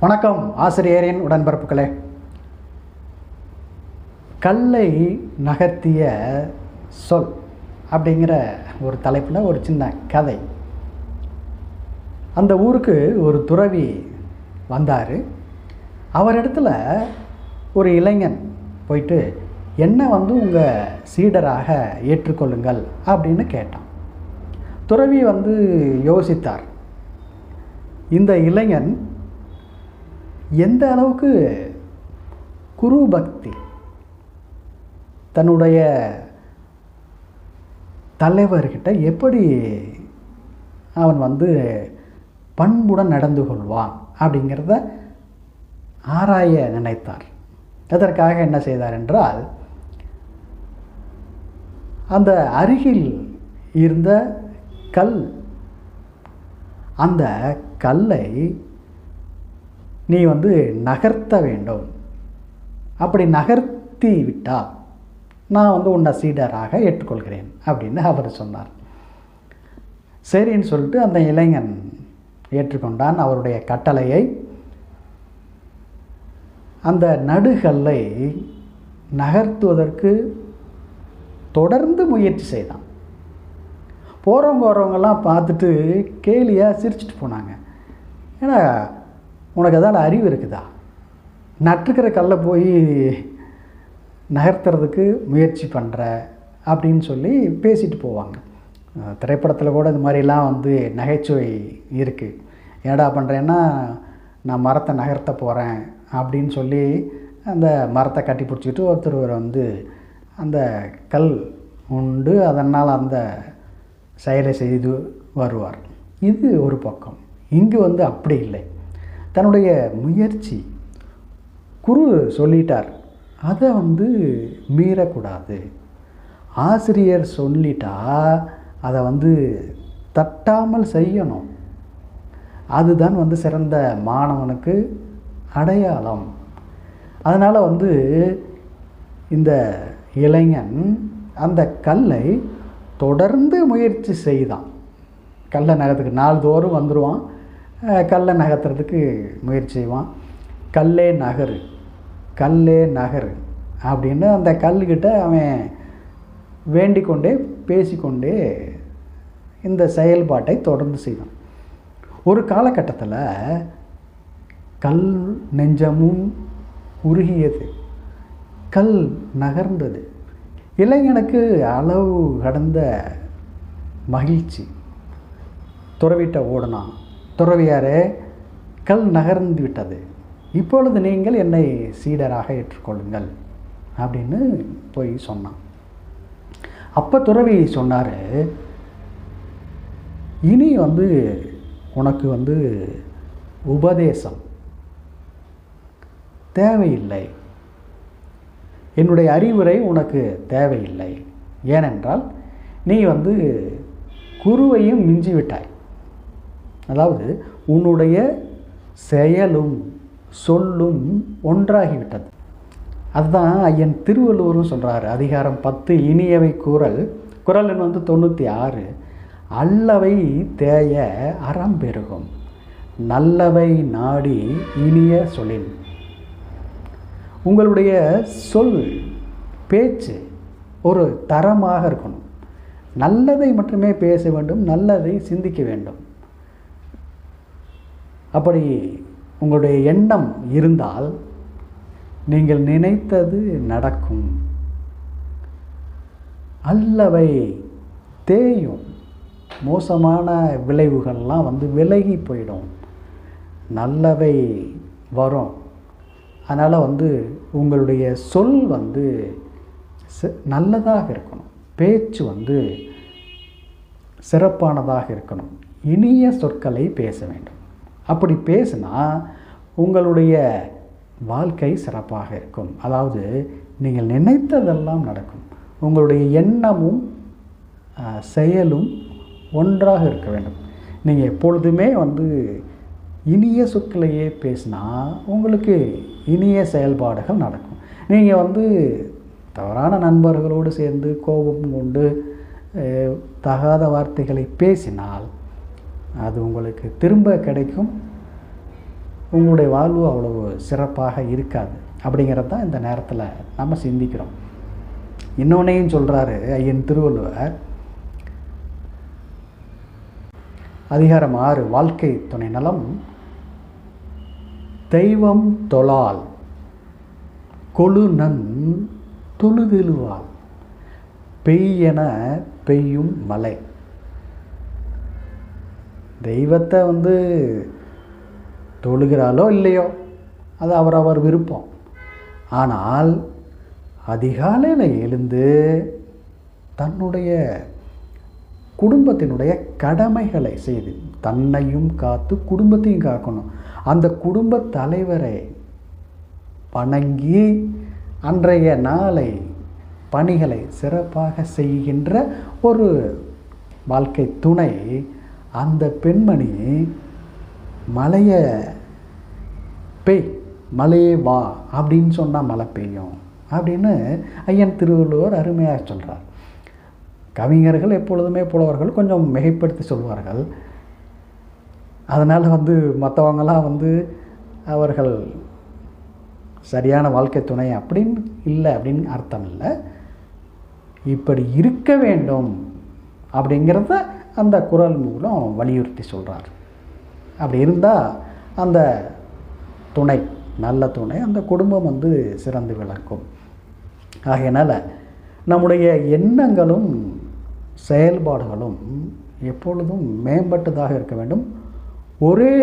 வணக்கம் ஆசிரியரின் உடன்பிறப்புகளே. கல்லை நகர்த்திய சொல் அப்படிங்கிற ஒரு தலைப்பில் ஒரு சின்ன கதை. அந்த ஊருக்கு ஒரு துறவி வந்தார். அவரிடத்துல ஒரு இளைஞன் போயிட்டு என்ன வந்து உங்கள் சீடராக ஏற்றுக்கொள்ளுங்கள்? அப்படின்னு கேட்டான். துறவி வந்து யோசித்தார். இந்த இளைஞன் எந்த அளவுக்கு குரு பக்தி தன்னுடைய தலைவர்கிட்ட எப்படி அவன் வந்து பண்புடன் நடந்து கொள்வான் அப்படிங்கிறத ஆராய நினைத்தார். அதற்காக என்ன செய்தார் என்றால் அந்த அருகில் இருந்த கல் அந்த கல்லை நீ வந்து நகர்த்த வேண்டும். அப்படி நகர்த்தி விட்டால் நான் வந்து உன்னை சீடராக ஏற்றுக்கொள்கிறேன் அப்படின்னு அவர் சொன்னார். சரின்னு சொல்லிட்டு அந்த இளைஞன் ஏற்றுக்கொண்டான். அவருடைய கட்டளையை அந்த நடுகல்லை நகர்த்துவதற்கு தொடர்ந்து முயற்சி செய்தான். போகிறவங்க வரவங்கெல்லாம் பார்த்துட்டு கேலியாக சிரிச்சிட்டு போனாங்க. ஏன்னா உனக்கு அதால் அறிவு இருக்குதா? நட்டுக்கிற கல்லை போய் நகர்த்துறதுக்கு முயற்சி பண்ணுற அப்படின்னு சொல்லி பேசிட்டு போவாங்க. திரைப்படத்தில் கூட இது மாதிரிலாம் வந்து நகைச்சுவை இருக்குது ஏடா பண்ணுறேன்னா நான் மரத்தை நகர்த்த போகிறேன் அப்படின்னு சொல்லி அந்த மரத்தை கட்டி பிடிச்சிக்கிட்டு ஒருத்தர் வந்து அந்த கல் உண்டு. அதனால் அந்த செயலை செய்து வருவார். இது ஒரு பக்கம். இங்கு வந்து அப்படி இல்லை. தன்னுடைய முயற்சி. குரு சொல்லிட்டார் அதை வந்து மீறக்கூடாது. ஆசிரியர் சொல்லிட்டா அதை வந்து தட்டாமல் செய்யணும். அதுதான் வந்து சிறந்த மாணவனுக்கு அடையாளம். அதனால் வந்து இந்த இளைஞன் அந்த கல்லை தொடர்ந்து முயற்சி செய்தான். கல்லை நகரத்துக்கு நாள்தோறும் வந்துடுவான் கல்லை நகர்த்துறதுக்கு முயற்சி செய்வான். கல்லே நகரு கல்லே நகரு அப்படின்னு அந்த கல்லுக்கிட்ட அவன் வேண்டிக்கொண்டே பேசிக்கொண்டே இந்த செயல்பாட்டை தொடர்ந்து செய்வான். ஒரு காலகட்டத்தில் கல் நெஞ்சமும் உருகியது. கல் நகர்ந்தது. இளைஞனுக்கு அளவு கடந்த மகிழ்ச்சி. துறவிட்ட ஓடனான். துறவியாரே கல் நகர்ந்து விட்டது. இப்பொழுது நீங்கள் என்னை சீடராக ஏற்றுக்கொள்ளுங்கள் அப்படின்னு போய் சொன்னான். அப்போ துறவி சொன்னார் இனி வந்து உனக்கு வந்து உபதேசம் தேவையில்லை. என்னுடைய அறிவுரை உனக்கு தேவையில்லை. ஏனென்றால் நீ வந்து குருவையும் மிஞ்சி விட்டாய். அதாவது உன்னுடைய செயலும் சொல்லும் ஒன்றாகிவிட்டது. அதுதான் ஐயன் திருவள்ளுவரும் சொல்கிறாரு அதிகாரம் பத்து இனியவை குரல் குரல் வந்து தொண்ணூற்றி ஆறு. அல்லவை தேய அறம் பெருகும் நல்லவை நாடி இனிய சொல்லின். உங்களுடைய சொல் பேச்சு ஒரு தரமாக இருக்கணும். நல்லதை மட்டுமே பேச வேண்டும் நல்லதை சிந்திக்க வேண்டும். அப்படி உங்களுடைய எண்ணம் இருந்தால் நீங்கள் நினைத்தது நடக்கும். அல்லவை தேயும். மோசமான விளைவுகள்லாம் வந்து விலகி போயிடும். நல்லவை வரும். அதனால் வந்து உங்களுடைய சொல் வந்து நல்லதாக இருக்கணும். பேச்சு வந்து சிறப்பானதாக இருக்கணும். இனிய சொற்களை பேச வேண்டும். அப்படி பேசினா உங்களுடைய வாழ்க்கை சிறப்பாக இருக்கும். அதாவது நீங்கள் நினைத்ததெல்லாம் நடக்கும். உங்களுடைய எண்ணமும் செயலும் ஒன்றாக இருக்க வேண்டும். நீங்கள் எப்பொழுதுமே வந்து இனிய சொற்களையே பேசினா உங்களுக்கு இனிய செயல்பாடுகள் நடக்கும். நீங்கள் வந்து தவறான நண்பர்களோடு சேர்ந்து கோபம் கொண்டு தகாத வார்த்தைகளை பேசினால் அது உங்களுக்கு திரும்ப கிடைக்கும். உங்களுடைய வாழ்வு அவ்வளவு சிறப்பாக இருக்காது. அப்படிங்கிறது தான் இந்த நேரத்தில் நம்ம சிந்திக்கிறோம். இன்னொன்னையும் சொல்கிறாரு ஐயன் திருவள்ளுவர். அதிகாரம் ஆறு வாழ்க்கை துணை நலம். தெய்வம் தொழால் கொழுநன் தொழுதெழுவாள் பெய்யென பெய்யும் மலை. தெய்வத்தை வந்து தொழுகிறாளோ இல்லையோ அது அவரவர் விருப்பம். ஆனால் அதிகாலையில் எழுந்து தன்னுடைய குடும்பத்தினுடைய கடமைகளை செய்து தன்னையும் காத்து குடும்பத்தையும் காக்கணும். அந்த குடும்ப தலைவரை வணங்கி அன்றைய நாளை பணிகளை சிறப்பாக செய்கின்ற ஒரு வாழ்க்கை துணை அந்த பெண்மணி மலையை பெய் மழையே வா அப்படின்னு சொன்னால் மழை பெய்யும் அப்படின்னு ஐயன் திருவள்ளுவர் அருமையாக சொல்கிறார் கவிஞர்கள் எப்பொழுதுமே புலவர்கள் கொஞ்சம் மிகைப்படுத்தி சொல்வார்கள். அதனால் வந்து மற்றவங்களாம் வந்து அவர்கள் சரியான வாழ்க்கை துணை அப்படின்னு இல்லை அப்படின்னு அர்த்தம் இல்லை. இப்படி இருக்க வேண்டும் அப்படிங்கிறத அந்த குரல் மூலம் வலியுறுத்தி சொல்கிறார் அப்படி இருந்தால் அந்த துணை நல்ல துணை அந்த குடும்பம் வந்து சிறந்து விளக்கும் ஆகையினால் நம்முடைய எண்ணங்களும் செயல்பாடுகளும் எப்பொழுதும் மேம்பட்டதாக இருக்க வேண்டும். ஒரே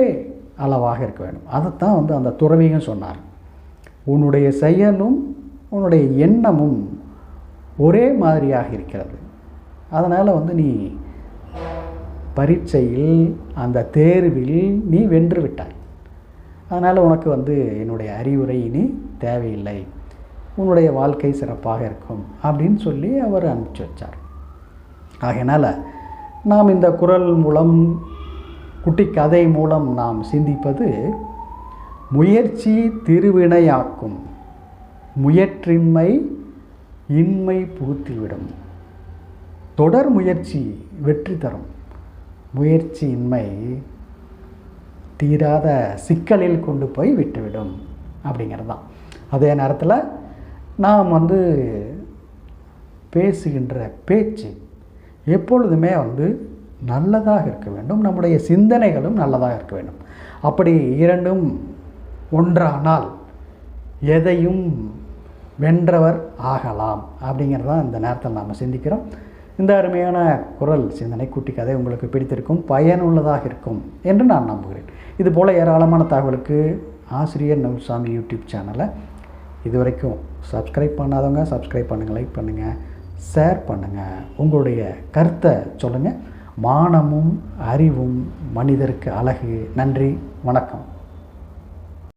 அளவாக இருக்க வேண்டும். அதைத்தான் வந்து அந்த துறவியும் சொன்னார். உன்னுடைய செயலும் உன்னுடைய எண்ணமும் ஒரே மாதிரியாக இருக்கிறது. அதனால் வந்து நீ பரீட்சையில் அந்த தேர்வில் நீ வென்று விட்டாய். அதனால் உனக்கு வந்து என்னுடைய அறிவுரை இனி தேவையில்லை. உன்னுடைய வாழ்க்கை சிறப்பாக இருக்கும் அப்படின்னு சொல்லி அவர் அனுப்பிச்சி வச்சார். ஆகையினால் நாம் இந்த குரல் மூலம் குட்டி கதை மூலம் நாம் சிந்திப்பது முயற்சி திருவினையாக்கும். முயற்றின்மை இன்மை புகுத்திவிடும். தொடர் முயற்சி வெற்றி தரும். முயற்சியின்மை தீராத சிக்கலில் கொண்டு போய் விட்டுவிடும் அப்படிங்கிறது தான் அதே நேரத்தில் நாம் வந்து பேசுகின்ற பேச்சு எப்பொழுதுமே வந்து நல்லதாக இருக்க வேண்டும். நம்முடைய சிந்தனைகளும் நல்லதாக இருக்க வேண்டும். அப்படி இரண்டும் ஒன்றானால் எதையும் வென்றவர் ஆகலாம் அப்படிங்கிறதான் இந்த நேரத்தில் நாம் சிந்திக்கிறோம். இந்த அருமையான குரல் சிந்தனை கூட்டி கதை உங்களுக்கு பிடித்திருக்கும் பயனுள்ளதாக இருக்கும் என்று நான் நம்புகிறேன். இது போல் ஏராளமான தகவலுக்கு ஆசிரியர் நவுசாமி யூடியூப் சேனலை இது வரைக்கும் சப்ஸ்கிரைப் பண்ணாதவங்க சப்ஸ்கிரைப் பண்ணுங்கள் லைக் பண்ணுங்கள் ஷேர் பண்ணுங்கள் உங்களுடைய கருத்தை சொல்லுங்கள் மானமும் அறிவும் மனிதருக்கு அழகு. நன்றி வணக்கம்.